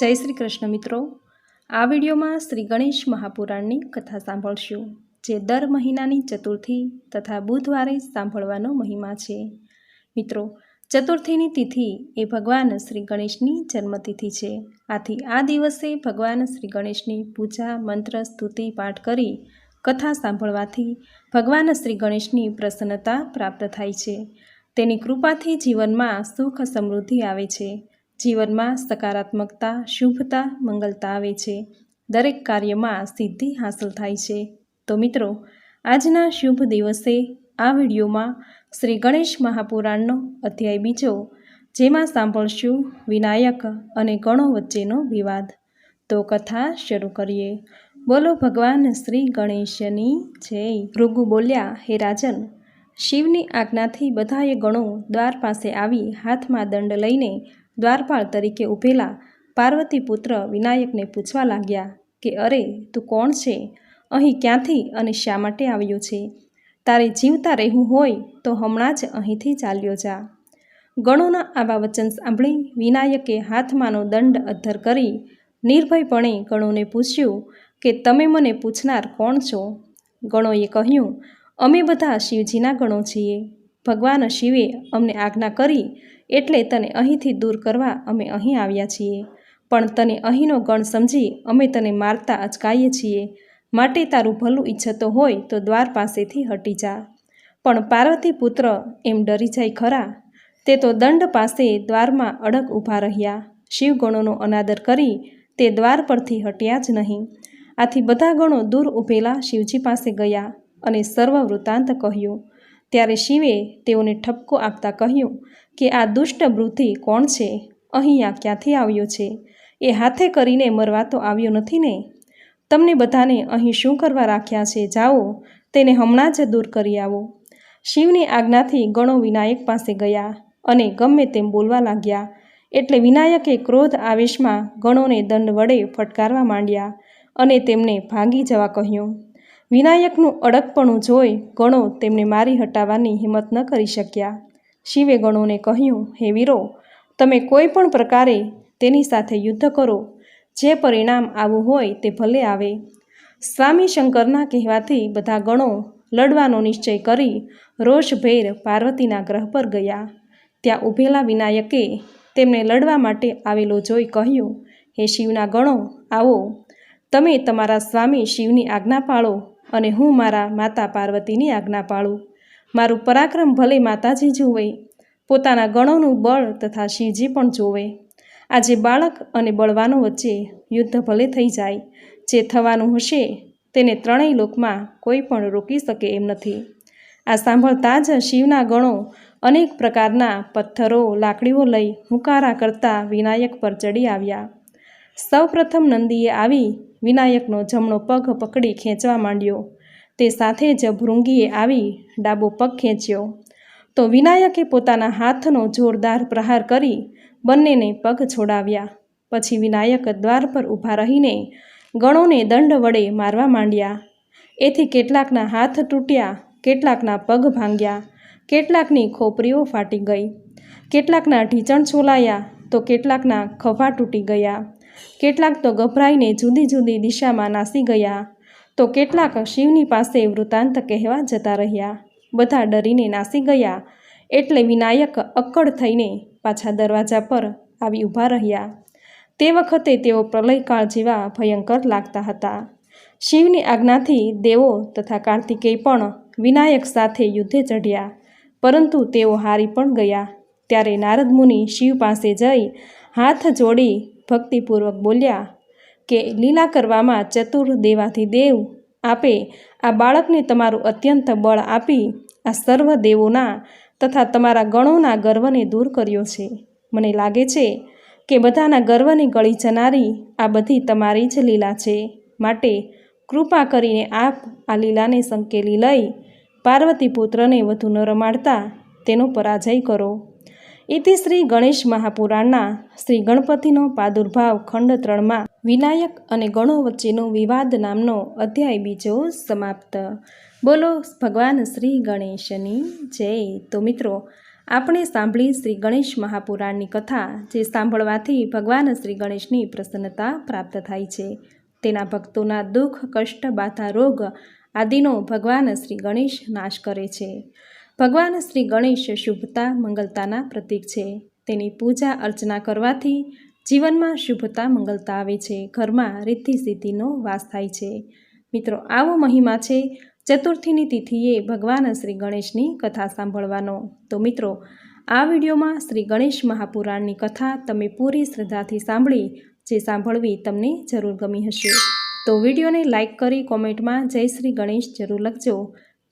જય શ્રી કૃષ્ણ મિત્રો. આ વિડીયોમાં શ્રી ગણેશ મહાપુરાણની કથા સાંભળશું, જે દર મહિનાની ચતુર્થી તથા બુધવારે સાંભળવાનો મહિમા છે. મિત્રો, ચતુર્થીની તિથિ એ ભગવાન શ્રી ગણેશની જન્મતિથિ છે. આથી આ દિવસે ભગવાન શ્રી ગણેશની પૂજા, મંત્ર, સ્તુતિ, પાઠ કરી કથા સાંભળવાથી ભગવાન શ્રી ગણેશની પ્રસન્નતા પ્રાપ્ત થાય છે. તેની કૃપાથી જીવનમાં સુખ સમૃદ્ધિ આવે છે. જીવનમાં સકારાત્મકતા, શુભતા, મંગલતા આવે છે. દરેક કાર્યમાં સિદ્ધિ હાંસલ થાય છે. તો મિત્રો, આજના શુભ દિવસે આ વિડીયોમાં શ્રી ગણેશ મહાપુરાણનો અધ્યાય બીજો, જેમાં સાંભળશું વિનાયક અને ગણો વચ્ચેનો વિવાદ. તો કથા શરૂ કરીએ. બોલો ભગવાન શ્રી ગણેશની જય. ભૃગુ બોલ્યા, હે રાજન, શિવની આજ્ઞાથી બધાએ ગણો દ્વાર પાસે આવી હાથમાં દંડ લઈને દ્વારપાળ તરીકે ઊભેલા પાર્વતી પુત્ર વિનાયકને પૂછવા લાગ્યા કે, અરે, તું કોણ છે? અહીં ક્યાંથી અને શા માટે આવ્યો છે? તારે જીવતા રહેવું હોય તો હમણાં જ અહીંથી ચાલ્યો જા. ગણોના આવા વચન સાંભળી વિનાયકે હાથમાંનો દંડ અદ્ધર કરી નિર્ભયપણે ગણોને પૂછ્યું કે, તમે મને પૂછનાર કોણ છો? ગણોએ કહ્યું, અમે બધા શિવજીના ગણો છીએ. ભગવાન શિવે અમને આજ્ઞા કરી એટલે તને અહીંથી દૂર કરવા અમે અહીં આવ્યા છીએ. પણ તને અહીંનો ગણ સમજી અમે તને મારતા અચકાઈએ છીએ. માટે તારું ભલું ઈચ્છતો હોય તો દ્વાર પાસેથી હટી જા. પણ પાર્વતી પુત્ર એમ ડરી જાય ખરા. તે તો દંડ પાસે દ્વારમાં અડગ ઊભા રહ્યા. શિવગણોનો અનાદર કરી તે દ્વાર પરથી હટ્યા જ નહીં. આથી બધા ગણો દૂર ઊભેલા શિવજી પાસે ગયા અને સર્વ વૃત્તાંત કહ્યું ત્યારે શિવે તેઓને ઠપકો આપતા કહ્યું કે આ દુષ્ટ વૃત્તિ કોણ છે? અહીંયા ક્યાંથી આવ્યો છે? એ હાથે કરીને મરવા તો આવ્યો નથી ને? તમને બધાને અહીં શું કરવા રાખ્યા છે? જાઓ, તેને હમણાં જ દૂર કરી આવો. શિવની આજ્ઞાથી ગણો વિનાયક પાસે ગયા અને ગમે તેમ બોલવા લાગ્યા. એટલે વિનાયકે ક્રોધ આવેશમાં ગણોને દંડ વડે ફટકારવા માંડ્યા અને તેમને ભાગી જવા કહ્યું. વિનાયકનું અડગપણું જોઈ ગણો તેમને મારી હટાવવાની હિંમત ન કરી શક્યા. શિવે ગણોને કહ્યું, હે વીરો, તમે કોઈ પણ પ્રકારે તેની સાથે યુદ્ધ કરો. જે પરિણામ આવું હોય તે ભલે આવે. સ્વામી શંકરના કહેવાથી બધા ગણો લડવાનો નિશ્ચય કરી રોષભેર પાર્વતીના ગ્રહ પર ગયા. ત્યાં ઊભેલા વિનાયકે તેમને લડવા માટે આવેલો જોઈ કહ્યું, હે શિવના ગણો, આવો. તમે તમારા સ્વામી શિવની આજ્ઞા પાળો. અને હું મારા માતા પાર્વતીની આજ્ઞા પાળું. મારું પરાક્રમ ભલે માતાજી જુએ પોતાના ગણોનું બળ તથા શિવજી પણ જોવે. આજે બાળક અને બળવાનો વચ્ચે યુદ્ધ ભલે થઈ જાય, જે થવાનું હશે તેને ત્રણેય લોકમાં કોઈ પણ રોકી શકે એમ નથી. આ સાંભળતા જ શિવના ગણો અનેક પ્રકારના પથ્થરો, લાકડીઓ લઈ હુંકારા કરતા વિનાયક પર ચડી આવ્યા. સૌપ્રથમ નંદીએ આવી વિનાયકનો જમણો પગ પકડી ખેંચવા માંડ્યો. તે સાથે જ ભૃંગીએ આવી ડાબો પગ ખેંચ્યો. તો વિનાયકે પોતાના હાથનો જોરદાર પ્રહાર કરી બંનેને પગ છોડાવ્યા. પછી વિનાયક દ્વાર પર ઊભા રહીને ગણોને દંડ વડે મારવા માંડ્યા. એથી કેટલાકના હાથ તૂટ્યા, કેટલાકના પગ ભાંગ્યા, કેટલાકની ખોપરીઓ ફાટી ગઈ, કેટલાકના ઢીચણ છોલાયા, તો કેટલાકના ખભા તૂટી ગયા. કેટલાક તો ગભરાઈને જુદી જુદી દિશામાં નાસી ગયા, તો કેટલાક શિવની પાસે વૃતાંત કહેવા જતા રહ્યા. બધા ડરીને નાસી ગયા, એટલે વિનાયક અક્કડ થઈને પાછા દરવાજા પર આવી ઊભા રહ્યા. તે વખતે તેઓ પ્રલયકાળ જેવા ભયંકર લાગતા હતા. શિવની આજ્ઞાથી દેવો તથા કાર્તિકેય પણ વિનાયક સાથે યુદ્ધે ચઢ્યા, પરંતુ તેઓ હારી પણ ગયા. ત્યારે નારદ મુનિ શિવ પાસે જઈ હાથ જોડી ભક્તિપૂર્વક બોલ્યા કે લીલા કરવામાં ચતુર દેવાથી દેવ આપે, આ બાળકને તમારું અત્યંત બળ આપી આ સર્વ દેવોના તથા તમારા ગણોના ગર્વને દૂર કર્યો છે. મને લાગે છે કે બધાના ગર્વને ગળી જનારી આ બધી તમારી જ લીલા છે. માટે કૃપા કરીને આપ આ લીલાને સંકેલી લઈ પાર્વતી પુત્રને વધુ ન રમાડતા તેનો પરાજય કરો. ઇતિ શ્રી ગણેશ મહાપુરાણના શ્રી ગણપતિનો પ્રાદુર્ભાવ ખંડ ત્રણમાં વિનાયક અને ગણો વચ્ચેનો વિવાદ નામનો અધ્યાય બીજો સમાપ્ત. બોલો, ભગવાન શ્રી ગણેશની જય. તો મિત્રો, આપણે સાંભળી શ્રી ગણેશ મહાપુરાણની કથા, જે સાંભળવાથી ભગવાન શ્રી ગણેશની પ્રસન્નતા પ્રાપ્ત થાય છે. તેના ભક્તોના દુઃખ, કષ્ટ, બાધા, રોગ આદિનો ભગવાન શ્રી ગણેશ નાશ કરે છે. ભગવાન શ્રી ગણેશ શુભતા મંગલતાના પ્રતીક છે. તેની પૂજા અર્ચના કરવાથી જીવનમાં શુભતા મંગલતા આવે છે. ઘરમાં રિદ્ધિ સિદ્ધિનો વાસ થાય છે. મિત્રો, આવો મહિમા છે. ચતુર્થીની તિથિએ ભગવાન શ્રી ગણેશની કથા સાંભળવાનો. તો મિત્રો, આ વિડીયોમાં શ્રી ગણેશ મહાપુરાણની કથા તમે પૂરી શ્રદ્ધાથી સાંભળી, જે સાંભળવી તમને જરૂર ગમી હશે. તો વિડીયોને લાઇક કરી કોમેન્ટમાં જય શ્રી ગણેશ જરૂર લખજો.